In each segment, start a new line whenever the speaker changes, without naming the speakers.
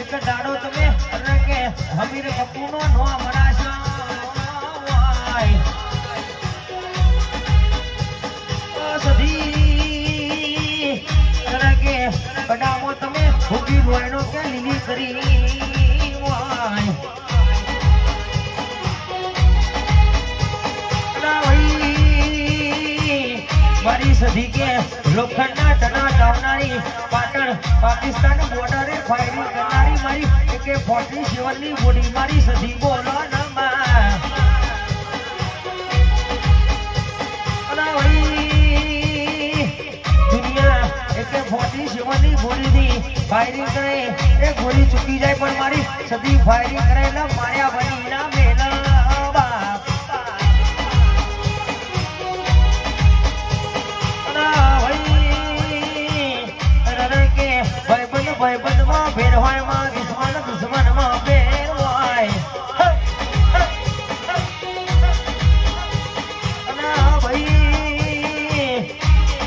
એક દાડો તમે કે હમીર કપૂનો નો મરાશો સધી કે કડામો તમે, ભૂગી રોયનો કે લીલી કરી. મારી સધી લોખંડના ટના ડાવનારી પાટણ પાકિસ્તાન બોર્ડરે ફાયરિંગ કરનારી મારી એકે ફોર્ટી સેવનની બોડી મારી સધી બોલો એકે ફોર્ટી ફાયરિંગ કરે એ ગોળી ચૂકી જાય પણ મારી સધી ફાયરિંગ કરેલા માર્યા બની. ભાઈબંધમાં ભેર હોયમાં દુશ્મન દુશ્મનમાં ભેર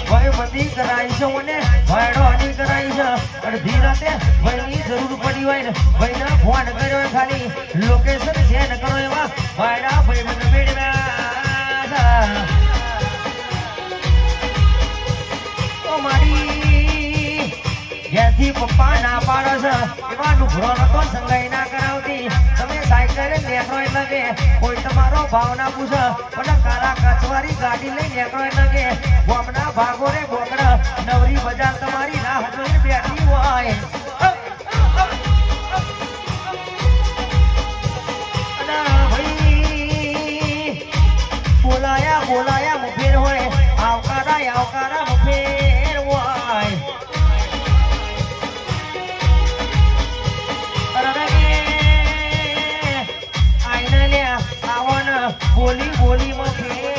ભાઈબંધી કરાઈ છે મને ભાઈડોની કરાઈ છે. અડધી રાતે ભાઈની જરૂર પડી હોય ભાઈને ફોન કર્યો ખાલી. લોકેશન સેન્ડ કરો એવા ભાઈડા ભાઈબંધ મારી ઘેરથી પપ્પા, ના પાડે છે. એવા નુકરો નતો સંગાઈ ના કરાવતી. તમે સાયકલ નેકરો એટલે કે કોઈ તમારો ભાવ ના પૂછે. પણ કાલા કચવારી ગાડી લઈ નેકરો એટલે બોમના ભાગો રે બોકડા. નવરી બજાર તમારી ના હજોઈ બેઠી હોય. બોલાયા બોલાયા મુફેર હોય. આવકારા આવકારા મુફેર બોલી બોલીમાં પીડે